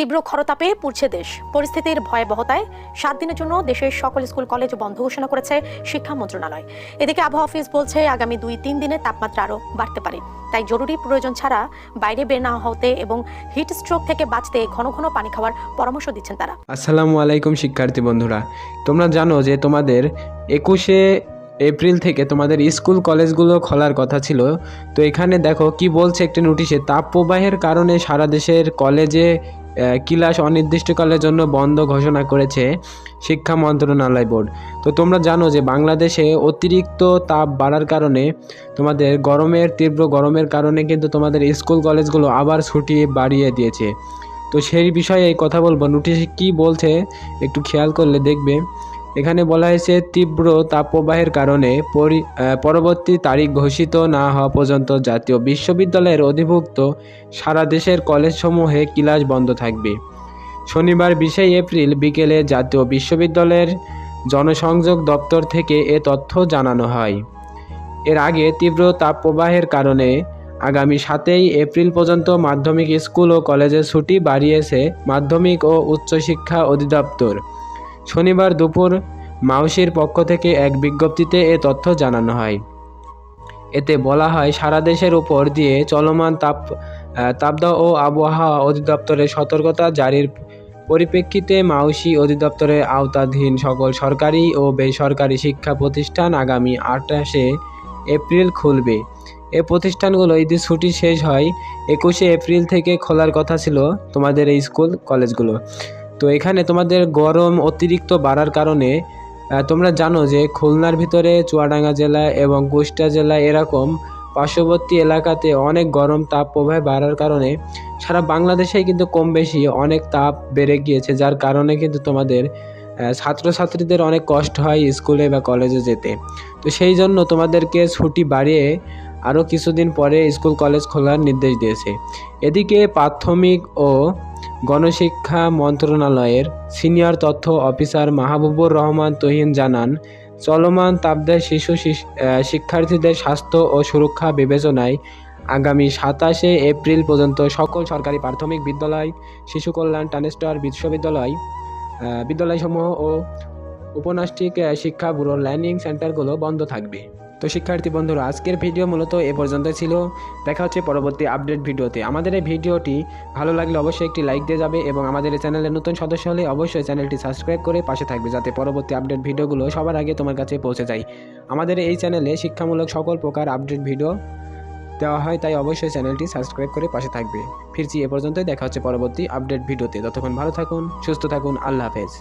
তীব্র খরতাপে পুড়ছে দেশ। পরিস্থিতির ভয়াবহতায় সাত দিনের জন্য দেশের সকল স্কুল, কলেজ বন্ধ ঘোষণা করেছে শিক্ষা মন্ত্রণালয়। এদিকে আবহাওয়া অফিস বলছে আগামী দুই তিন দিনে তাপমাত্রা আরও বাড়তে পারে। তাই জরুরি প্রয়োজন ছাড়া বাইরে বের না হতে এবং হিট স্ট্রোক থেকে বাঁচতে ঘন ঘন পানি খাওয়ার পরামর্শ দিচ্ছেন তারা। আসসালামু আলাইকুম, শিক্ষার্থী বন্ধুরা। তোমরা জানো যে তোমাদের একুশে এপ্রিল থেকে তোমাদের স্কুল, কলেজগুলো খোলার কথা ছিল। তো এখানে দেখো কি বলছে একটি নোটিশে তাপ প্রবাহের কারণে সারা দেশের কলেজে ক্লাস অনির্দিষ্টকালের জন্য বন্ধ ঘোষণা করেছে শিক্ষা মন্ত্রণালয় বোর্ড। তো তোমরা জানো যে বাংলাদেশে অতিরিক্ত তাপ বাড়ার কারণে তোমাদের গরমের, তীব্র গরমের কারণে কিন্তু তোমাদের স্কুল কলেজগুলো আবার ছুটি বাড়িয়ে দিয়েছে। তো সেই বিষয়ে এই কথা বলব। নোটিশে কি বলছে একটু খেয়াল করলে দেখবে। এখানে বলা হয়েছে, তীব্র তাপপ্রবাহের কারণে পরি- পরবর্তী তারিখ ঘোষিত না হওয়া পর্যন্ত জাতীয় বিশ্ববিদ্যালয়ের অধিভুক্ত সারা দেশের কলেজসমূহে ক্লাস বন্ধ থাকবে। শনিবার বিশে এপ্রিল বিকেলে জাতীয় বিশ্ববিদ্যালয়ের জনসংযোগ দপ্তর থেকে এ তথ্য জানানো হয়। এর আগে তীব্র তাপপ্রবাহের কারণে আগামী সাতই এপ্রিল পর্যন্ত মাধ্যমিক স্কুল ও কলেজের ছুটি বাড়িয়েছে মাধ্যমিক ও উচ্চশিক্ষা অধিদপ্তর। শনিবার দুপুর মাউসির পক্ষ থেকে এক বিজ্ঞপ্তিতে এ তথ্য জানানো হয়। এতে বলা হয়, সারা দেশের উপর দিয়ে চলমান তাপ তাপদাহ ও আবহাওয়া অধিদপ্তরের সতর্কতা জারির পরিপ্রেক্ষিতে মাউসি অধিদপ্তরের আওতাধীন সকল সরকারি ও বেসরকারি শিক্ষা প্রতিষ্ঠান আগামী আঠাশে এপ্রিল খুলবে। এ প্রতিষ্ঠানগুলো ঈদের ছুটি শেষ হয়, একুশে এপ্রিল থেকে খোলার কথা ছিল তোমাদের এই স্কুল, কলেজগুলো। তো এখানে তোমাদের গরম অতিরিক্ত বাড়ার কারণে তোমরা জানো যে খুলনার ভিতরে, চুয়াডাঙ্গা জেলা এবং কুষ্টিয়া জেলা এরকম পার্শ্ববর্তী এলাকাতে অনেক গরম তাপ প্রবাহ বাড়ার কারণে সারা বাংলাদেশেই কিন্তু কম বেশি অনেক তাপ বেড়ে গিয়েছে, যার কারণে কিন্তু তোমাদের ছাত্রছাত্রীদের অনেক কষ্ট হয় স্কুলে বা কলেজে যেতে। তো সেই জন্য তোমাদেরকে ছুটি বাড়িয়ে আরও কিছুদিন পরে স্কুল কলেজ খোলার নির্দেশ দিয়েছে। এদিকে প্রাথমিক ও গণশিক্ষা মন্ত্রণালয়ের সিনিয়র তথ্য অফিসার মাহবুবুর রহমান তহিন জানান, চলমান তাপদাহ শিশু শিক্ষার্থীদের স্বাস্থ্য ও সুরক্ষা বিবেচনায় আগামী সাতাশে এপ্রিল পর্যন্ত সকল সরকারি প্রাথমিক বিদ্যালয়, শিশু কল্যাণ টানেস্টার বিশ্ববিদ্যালয় বিদ্যালয়সমূহ ও উপন্যাসটিক শিক্ষা ব্যুরো লার্নিং সেন্টারগুলো বন্ধ থাকবে। তো শিক্ষার্থী বন্ধুরা, আজকের ভিডিও মূলত এ পর্যন্ত ছিল। দেখা হচ্ছে পরবর্তী আপডেট ভিডিওতে। আমাদের এই ভিডিওটি ভালো লাগলে অবশ্যই একটি লাইক দিয়ে যাবে এবং আমাদের এই চ্যানেলের নতুন সদস্য হলে অবশ্যই চ্যানেলটি সাবস্ক্রাইব করে পাশে থাকবে যাতে পরবর্তী আপডেট ভিডিওগুলো সবার আগে তোমার কাছে পৌঁছে যায়। আমাদের এই চ্যানেলে শিক্ষামূলক সকল প্রকার আপডেট ভিডিও দেওয়া হয়, তাই অবশ্যই চ্যানেলটি সাবস্ক্রাইব করে পাশে থাকবে। ফিরছি এ পর্যন্তই, দেখা হচ্ছে পরবর্তী আপডেট ভিডিওতে। ততক্ষণ ভালো থাকুন, সুস্থ থাকুন, আল্লাহ হাফেজ।